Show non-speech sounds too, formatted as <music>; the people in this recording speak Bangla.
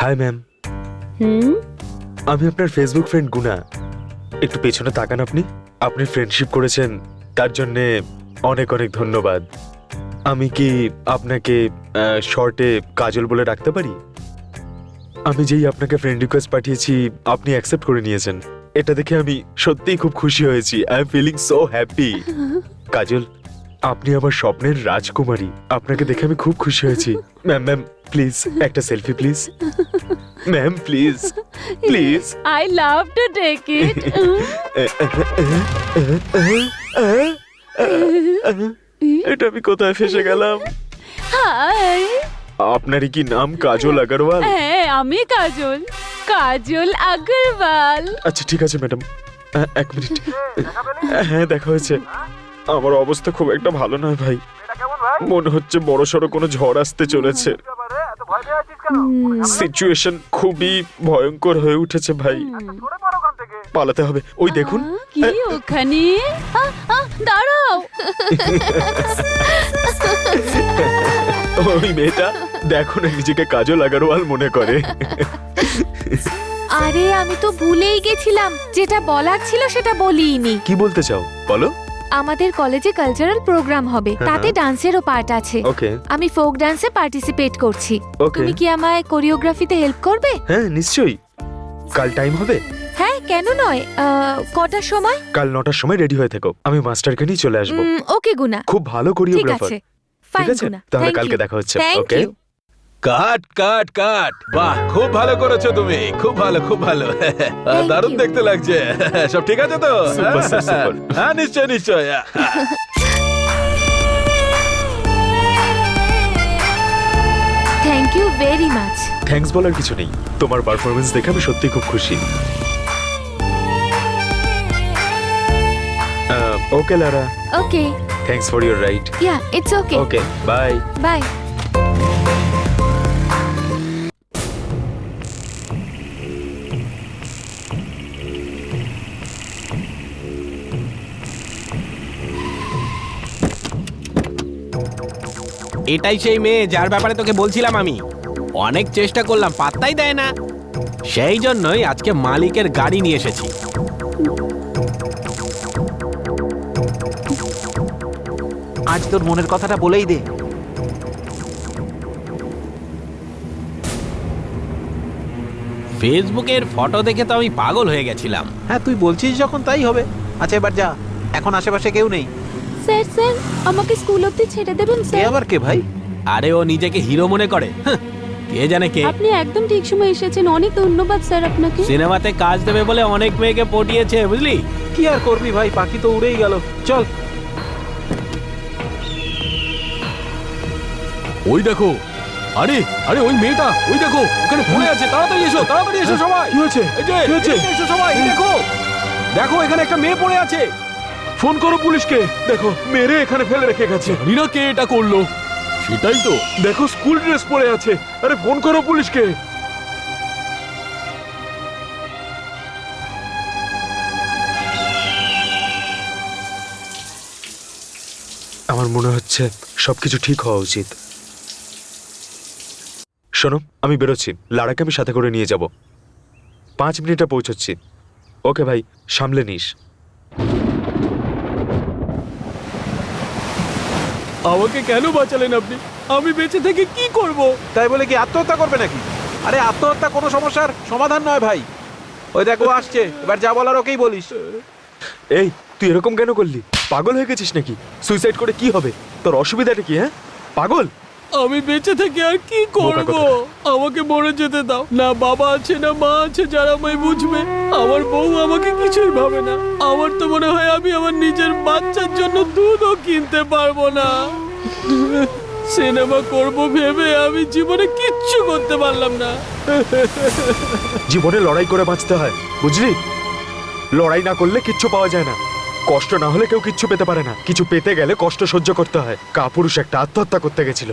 হাই ম্যাম হুম? আমি আপনার ফেসবুক ফ্রেন্ড গুনা। একটু পেছনে তাকান আপনি। আপনি ফ্রেন্ডশিপ করেছেন তার জন্যে অনেক অনেক ধন্যবাদ। আমি কি আপনাকে শর্টে কাজল বলে ডাকতে পারি? আমি যেই আপনাকে ফ্রেন্ড রিকোয়েস্ট পাঠিয়েছি আপনি অ্যাকসেপ্ট করে নিয়েছেন। এটা দেখে আমি সত্যিই খুব খুশি হয়েছি। I am feeling so happy Kajol আপনি আমার স্বপ্নের রাজকুমারী। আপনাকে দেখে আমি খুব খুশি হয়েছি। ম্যাম ম্যাম প্লিজ একটা selfie please. Ma'am please please. I love to take it এটা আমি কোথায় ফেসে গেলাম? হাই আপনারই কি নাম কাজল আগরওয়াল? হ্যাঁ আমি কাজল। কাজল আগরওয়াল। আচ্ছা ঠিক আছে ম্যাডাম। এক মিনিট। হ্যাঁ দেখা হয়েছে। আমার অবস্থা খুব একটা ভালো নয় ভাই। মনে হচ্ছে বড় সড়ো কোনো ঝড় আসতে চলেছে। সিচুয়েশন খুবই ভয়ঙ্কর হয়ে উঠেছে ভাই। পালাতে হবে। ওই দেখুন। কি ওখানে? দাঁড়াও। ওই মেয়েটা দেখো না নিজেকে কাজল আগরওয়াল মনে করে। আরে আমি তো ভুলেই গেছিলাম। যেটা বলার ছিল সেটা বলিনি। কি বলতে চাও? বলো। আমাদের কলেজে কালচারাল প্রোগ্রাম হবে। হ্যাঁ, তাতে ডান্সেরও পার্ট আছে। ওকে আমি ফোক ডান্সে পার্টিসিপেট করছি। ওকে তুমি কি আমায় কোরিওগ্রাফিতে হেল্প করবে? হ্যাঁ নিশ্চয়ই। কাল টাইম হবে। হ্যাঁ কেন নয়? আহ, কটার সময়? কাল নটার সময় রেডি হয়ে থেকো। আমি মাস্টারকে নিয়ে চলে আসব। ওকে গুনা। খুব ভালো ঠিক কোরিওগ্রাফার আছে। ফাইন আছে? গুনা। তাহলে কালকে দেখা হচ্ছে। Thank okay you. কাট কাট কাট। বাহ খুব ভালো করেছ তুমি। খুব ভালো খুব ভালো। <laughs> দারুণ দেখতে লাগছে। <laughs> সব ঠিক আছে তো? Super. হ্যাঁ <laughs> নিশ্চয় নিশ্চয়। Thank you very much thanks বলার কিছু নেই। তোমার পারফরমেন্স দেখে আমি সত্যি খুব খুশি। Okay Lara okay thanks for your right yeah it's okay okay bye bye এটাই সেই মেয়ে যার ব্যাপারে তোকে বলছিলাম আমি। অনেক চেষ্টা করলাম পাত্তাই দেয় না। সেই জন্যই আজকে মালিকের গাড়ি নিয়ে এসেছি। আজ তোর মনের কথাটা বলেই দে। ফেসবুকের ফটো দেখে তো আমি পাগল হয়ে গেছিলাম। হ্যাঁ তুই বলছিস যখন তাই হবে। আচ্ছা এবার যা। এখন আশেপাশে কেউ নেই। স্যার স্যার আমাকে স্কুল অবধি ছেড়ে দেবেন স্যার। আবার কে ভাই? আরে ও নিজেকে হিরো মনে করে। হাহ, কে জানে কে? আপনি একদম ঠিক সময় এসেছেন অনেক ধন্যবাদ স্যার আপনাকে। সিনেমাতে কাজ দেবে বলে অনেক মেয়েকে পটিয়েছে বুঝলি? কি আর করবি ভাই? পাখি তো উড়েই গেল। চল। ওই দেখো। আরে আরে ওই মেয়েটা ওই দেখো ওখানে পড়ে আছে। তাড়াতাড়ি এসো তাড়াতাড়ি এসো সবাই। কি হয়েছে? এই যে কি হয়েছে? এদিকে এসো সবাই এই দেখো। দেখো এখানে একটা মেয়ে পড়ে আছে। ফোন করো পুলিশকে। দেখো মেরে এখানে ফেলে রেখে গেছে। জানি না কে এটা করল। সেটাই তো। দেখো স্কুল ড্রেস পরে আছে। আরে ফোন করো পুলিশকে। আমার মনে হচ্ছে সবকিছু ঠিক হওয়া উচিত। শোনো আমি বেরোচ্ছি। লাড়াকে আমি সাথে করে নিয়ে যাব। পাঁচ মিনিটে পৌঁছচ্ছি। ওকে ভাই সামলে নিস। আমাকে কেন বাঁচালেন আপনি? আমি বেঁচে থেকে কি করব? তাই বলে কি আত্মহত্যা করবে নাকি? আরে আত্মহত্যা কোনো সমস্যার সমাধান নয় ভাই। ওই দেখো আসছে। এবার যা বলার ওকেই বলিস। এই তুই এরকম কেন করলি? পাগল হয়ে গেছিস নাকি? সুইসাইড করে কি হবে? তোর অসুবিধাটা কি হ্যাঁ? পাগল? আমি বেঁচে থেকে আর কি করব? আমাকে মরে যেতে দাও। না বাবা আছে না মা আছে যারা আমায় বুঝবে। আমার বউ আমাকে কিছুই ভাবে না। আমার তো মনে হয় আমি আমার নিজের বাচ্চার জন্য দুধও কিনতে পারব না। সিনেমা করব ভেবে আমি জীবনে কিচ্ছু করতে পারলাম না। জীবনে লড়াই করে বাঁচতে হয় বুঝলি? লড়াই না করলে কিচ্ছু পাওয়া যায় না। কষ্ট না হলে কেউ কিচ্ছু পেতে পারে না। কিছু পেতে গেলে কষ্ট সহ্য করতে হয়। কাপুরুষ একটা আত্মহত্যা করতে গেছিল।